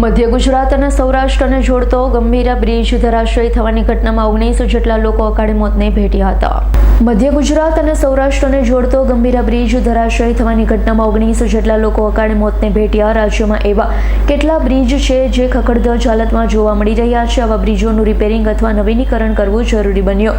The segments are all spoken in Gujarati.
મધ્ય ગુજરાત અને સૌરાષ્ટ્રને જોડતો ગંભીરા બ્રિજ ધરાશયી થવાની ઘટનામાં ઓગણીસ જેટલા લોકો અકાળે મોતને ભેટ્યા હતા. મધ્ય ગુજરાત અને સૌરાષ્ટ્રને જોડતો ગંભીરા બ્રિજ ધરાશયી થવાની ઘટનામાં ઓગણીસ જેટલા લોકો અકાળે મોતને ભેટ્યા. રાજ્યમાં એવા કેટલા બ્રિજ છે જે ખખડધજ હાલતમાં જોવા મળી રહ્યા છે? આવા બ્રિજોનું રિપેરિંગ અથવા નવીનીકરણ કરવું જરૂરી બન્યું?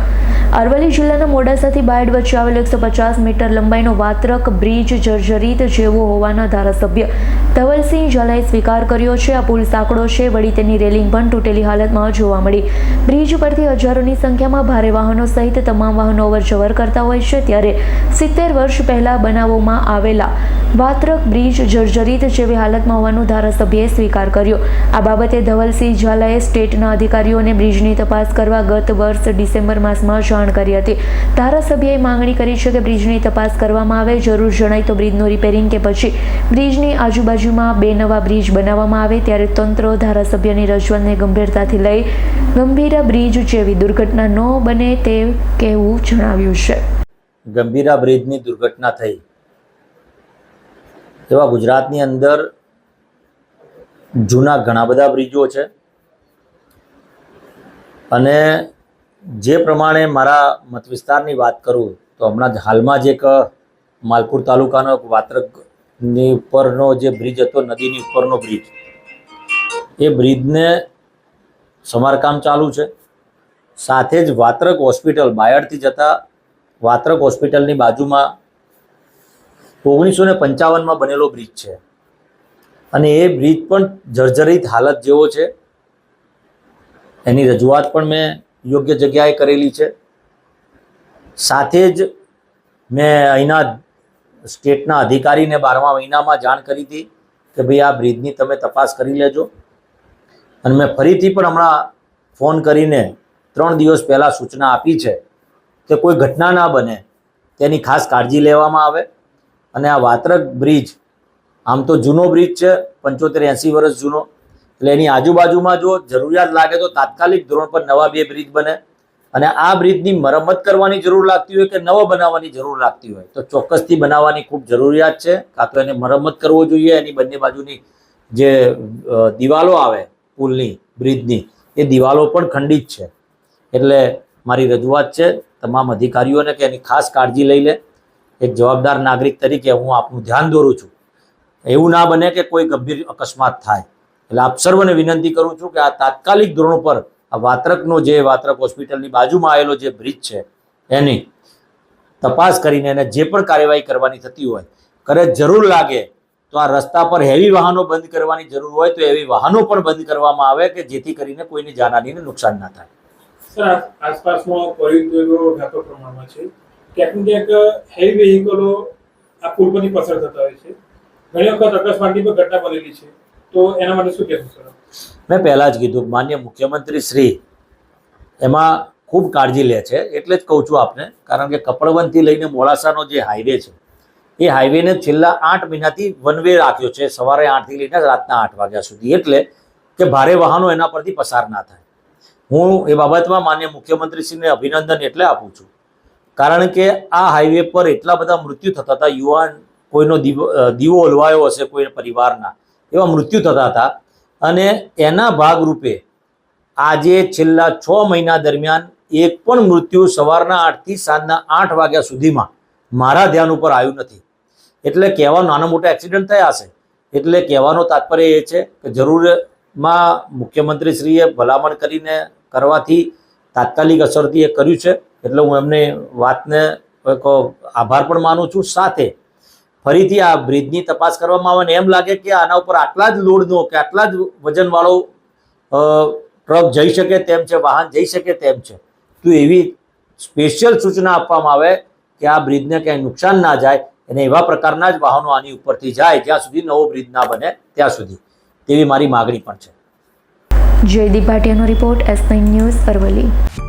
અરવલ્લી જિલ્લાના મોડાસાથી બાયડ વચ્ચે આવેલો એકસો પચાસ મીટર લંબાઈનો વાત્રક બ્રિજ જર્જરિત જેવો હોવાના ધારાસભ્ય ધવલસિંહ ઝાલાએ સ્વીકાર કર્યો છે. આ પુલ સાંકડો છે. વળી તેની રેલિંગ પણ તૂટેલી હાલતમાં જોવા મળી. બ્રિજ પરથી હજારોની સંખ્યામાં ભારે વાહનો સહિત તમામ વાહનો અવરજવર કરતા હોય છે. ત્યારે સિત્તેર વર્ષ પહેલા બનાવવામાં આવેલા વાત્રક બ્રિજ જર્જરિત જેવી હાલતમાં હોવાનું ધારાસભ્યએ સ્વીકાર કર્યો. આ બાબતે ધવલસિંહ ઝાલાએ સ્ટેટના અધિકારીઓને બ્રિજની તપાસ કરવા ગત વર્ષ ડિસેમ્બર માસમાં જાણ કરી હતી. ધારાસભ્યએ માંગણી કરી છે કે બ્રિજની તપાસ કરવામાં આવે. જરૂર જણાય તો બ્રિજનું રિપેરિંગ કે પછી બ્રિજની આજુબાજુમાં બે નવા બ્રિજ બનાવવામાં આવે ત્યારે તંત્ર, ધારાસભ્યની રજૂઆતને ગંભીરતાથી લઈ ગંભીરા બ્રિજ જેવી દુર્ઘટના ન બને તે કહેવું જણાવ્યું છે. ગંભીરા બ્રિજની દુર્ઘટના થઈ. એવા ગુજરાતની અંદર જૂના ઘણા બધા બ્રિજો છે. અને જે પ્રમાણે મારા મત વિસ્તારની વાત કરું તો હમણાં જ હાલમાં જ એક માલપુર તાલુકાનો એક વાત્રકની ઉપરનો જે બ્રિજ હતો, નદીની ઉપરનો બ્રિજ એ બ્રિજને સમારકામ ચાલુ છે. સાથે જ વાત્રક હોસ્પિટલ બાયડથી જતા વાત્રક હોસ્પિટલની બાજુમાં ઓગણીસો ને પંચાવનમાં બનેલો બ્રિજ છે. અને એ બ્રિજ પણ જર્જરિત હાલત જેવો છે. એની રજૂઆત પણ મેં યોગ્ય જગ્યાએ કરેલી છે. સાથે જ મેં અહીંના સ્ટેટના અધિકારીને બારમા મહિનામાં જાણ કરી હતી કે ભાઈ આ બ્રિજની તમે તપાસ કરી લેજો. અને મેં ફરીથી પણ હમણાં ફોન કરીને ત્રણ દિવસ પહેલાં સૂચના આપી છે કે કોઈ ઘટના ના બને તેની ખાસ કાળજી લેવામાં આવે. અને આ વાત્રક બ્રિજ, આમ તો જૂનો બ્રિજ છે, પંચોતેર એંસી વર્ષ જૂનો. એટલે એની આજુબાજુમાં જો જરૂરિયાત લાગે તો તાત્કાલિક ધોરણ પર નવા બે બ્રિજ બને. અને આ બ્રિજની મરમ્મત કરવાની જરૂર લાગતી હોય કે નવો બનાવવાની જરૂર લાગતી હોય? તો ચોક્કસથી બનાવવાની ખૂબ જરૂરિયાત છે. કાં તો એને મરમ્મત કરવો જોઈએ, એની બંને બાજુની જે દિવાલો આવે પુલની, બ્રિજની, એ દિવાલો પણ ખંડિત છે. એટલે મારી રજૂઆત છે, તમામ અધિકારીઓને કે એની ખાસ કાળજી લઈ લે. એક જવાબદાર નાગરિક તરીકે હું આપનું ધ્યાન દોરું છું. એવું ના બને કે કોઈ ગંભીર અકસ્માત થાય. એટલે આપ સર્વને વિનંતી કરું છું કે આ તાત્કાલિક ધોરણ પર આ વાત્રકનો જે વાત્રક હોસ્પિટલની બાજુમાં આવેલો જે બ્રિજ છે, એની તપાસ કરીને એને જે પણ કાર્યવાહી કરવાની થતી હોય કરે જરૂર લાગે તો આ રસ્તા પર હેવી વાહનો બંધ કરવાની જરૂર હોય તો એવી વાહનો પણ બંધ કરવામાં આવે કે જેથી કરીને કોઈની જાનહાનીને નુકસાન ના થાય. આસપાસમાં પ્રમાણમાં છે? ક્યાંક ક્યાંક હેવી વેહિકલો આ પુલ પરથી પસાર થતા હોય છે. ઘણી વખત અકસ્માતની પણ ઘટના બનેલી છે. તો એના માટે શું સર? મેં પહેલાં જ કીધું, માન્ય મુખ્યમંત્રી શ્રી એમાં ખૂબ કાળજી લે છે, એટલે જ કહું છું આપને, કારણ કે કપડવનથી લઈને મોડાસાનો જે હાઈવે છે, એ હાઈવેને છેલ્લા આઠ મહિનાથી વન વે રાખ્યો છે, સવારે આઠથી લઈને રાતના આઠ વાગ્યા સુધી, એટલે કે ભારે વાહનો એના પરથી પસાર ના થાય. હું એ બાબતમાં માન્ય મુખ્યમંત્રીશ્રીને અભિનંદન એટલે આપું છું, કારણ કે આ હાઈવે પર એટલા બધા મૃત્યુ થતા હતા, યુવાન કોઈનો દીવો દીવો હલવાયો હશે કોઈ પરિવારના એવા મૃત્યુ થતા હતા. અને એના ભાગરૂપે આજે છેલ્લા છ મહિના દરમિયાન એક પણ મૃત્યુ સવારના આઠથી સાંજના આઠ વાગ્યા સુધીમાં મારા ધ્યાન ઉપર આવ્યું નથી. એટલે કહેવાનો નાના મોટા એક્સિડન્ટ થયા હશે. એટલે કહેવાનો તાત્પર્ય એ છે કે જરૂરમાં મુખ્યમંત્રીશ્રીએ ભલામણ કરીને કરવાથી તાત્કાલિક અસરથી એ કર્યું છે. એટલે હું એમને વાતને આભાર પણ માનું છું. સાથે ફરીથી આ બ્રિજની તપાસ કરવામાં આવે ને એમ લાગે કે આના ઉપર આટલા જ લોડનો કે આટલા જ વજનવાળો ટ્રક જઈ શકે તેમ છે, વાહન જઈ શકે તેમ છે. તો એવી સ્પેશિયલ સૂચના આપવામાં આવે કે આ બ્રિજને ક્યાંય નુકસાન ના જાય અને એવા પ્રકારના જ વાહનો આની ઉપરથી જાય જ્યાં સુધી નવો બ્રિજ ના બને ત્યાં સુધી. તેવી મારી માગણી પણ છે. જયદીપ ભાટિયાનો રિપોર્ટ એસ ન્યૂઝ અરવલ્લી.